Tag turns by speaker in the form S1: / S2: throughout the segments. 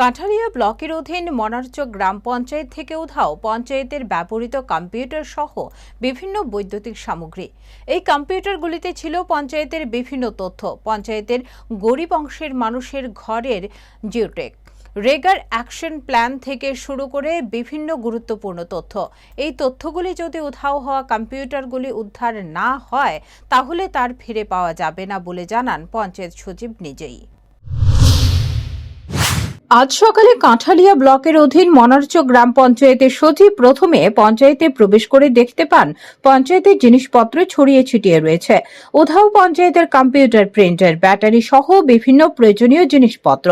S1: কাঠালিয়া ব্লকের অধীন মনারচক গ্রাম পঞ্চায়েত থেকে উধাও পঞ্চায়েতের ব্যবহৃত কম্পিউটার সহ বিভিন্ন বৈদ্যুতিক সামগ্রী। এই কম্পিউটারগুলিতে ছিল পঞ্চায়েতের বিভিন্ন তথ্য। পঞ্চায়েতের গরিব অংশের মানুষের ঘরের জিওটেক। রেগার অ্যাকশন প্ল্যান থেকে শুরু করে বিভিন্ন গুরুত্বপূর্ণ তথ্য। এই তথ্যগুলি যদি উধাও হওয়া কম্পিউটারগুলি উদ্ধার না হয়, তাহলে তার ফিরে পাওয়া যাবে না বলে জানান পঞ্চায়েত সচিব নিজেই। আজ সকালে কাঁঠালিয়া ব্লকের অধীন মনারচক গ্রাম পঞ্চায়েতের সচিব প্রথমে পঞ্চায়েতে প্রবেশ করে দেখতে পান, পঞ্চায়েতের জিনিসপত্র ছড়িয়ে ছিটিয়ে রয়েছে। উধাও পঞ্চায়েতের কম্পিউটার, প্রিন্টার, ব্যাটারি সহ বিভিন্ন প্রয়োজনীয় জিনিসপত্র।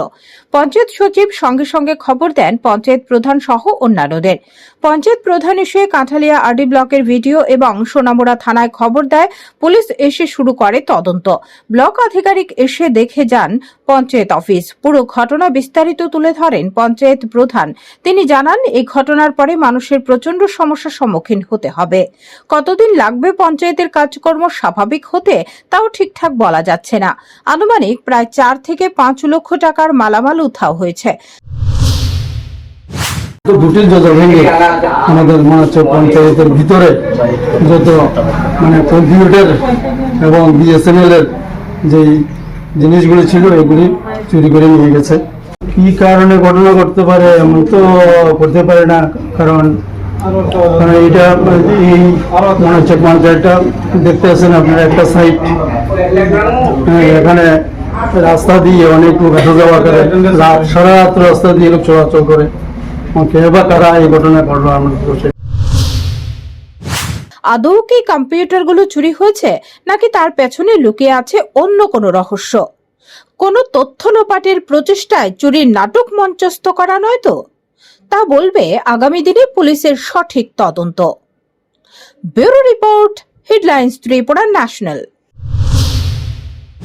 S1: পঞ্চায়েত সচিব সঙ্গে সঙ্গে খবর দেন পঞ্চায়েত প্রধান সহ অন্যান্যদের। পঞ্চায়েত প্রধান এসে কাঁঠালিয়া আরডি ব্লকের ভিডিও এবং সোনামুড়া থানায় খবর দেয়, পুলিশ এসে শুরু করে তদন্ত। ব্লক আধিকারিক এসে দেখে যান পঞ্চায়েত অফিস। পুরো ঘটনা বিস্তারিত তুলে ধরেন পঞ্চায়েত প্রধান। তিনি জানান এই ঘটনার পরে মানুষের প্রচণ্ড সমস্যার সম্মুখীন হতে হবে। কতদিন লাগবে পঞ্চায়েতের কাজকর্ম স্বাভাবিক হতে, তাও ঠিকঠাক বলা যাচ্ছে না। আনুমানিক প্রায় চার থেকে পাঁচ লক্ষ টাকার মালামাল উঠাও হয়েছে।
S2: তো দুটির যত ভেঙে আমাদের মনে হচ্ছে পঞ্চায়েতের ভিতরে যত মানে কম্পিউটার এবং বিএসএনএল এর জিনিসগুলি ছিল, এগুলি চুরি করে নিয়ে গেছে। কি কারণে ঘটনা ঘটতে পারে এমন তো করতে পারে না, কারণ কারণ এইটা এই মনে হচ্ছে পঞ্চায়েতটা দেখতে আছেন আপনার একটা সাইট এখানে রাস্তা দিয়ে অনেক লোক আসা যাওয়া করে সারা রাত রাস্তা দিয়ে লোক চলাচল করে। কে বা কারা এই ঘটনা ঘটলো আমরা
S1: আদৌ কি কম্পিউটারগুলো চুরি হয়েছে, নাকি তার পেছনে লুকিয়ে আছে অন্য কোনো রহস্য? কোনো তথ্য লোপাটের প্রচেষ্টায় চুরির নাটক মঞ্চস্থ করা নয় তো? তা বলবে আগামী দিনে পুলিশের সঠিক তদন্ত। Bureau report, headlines Tripura national.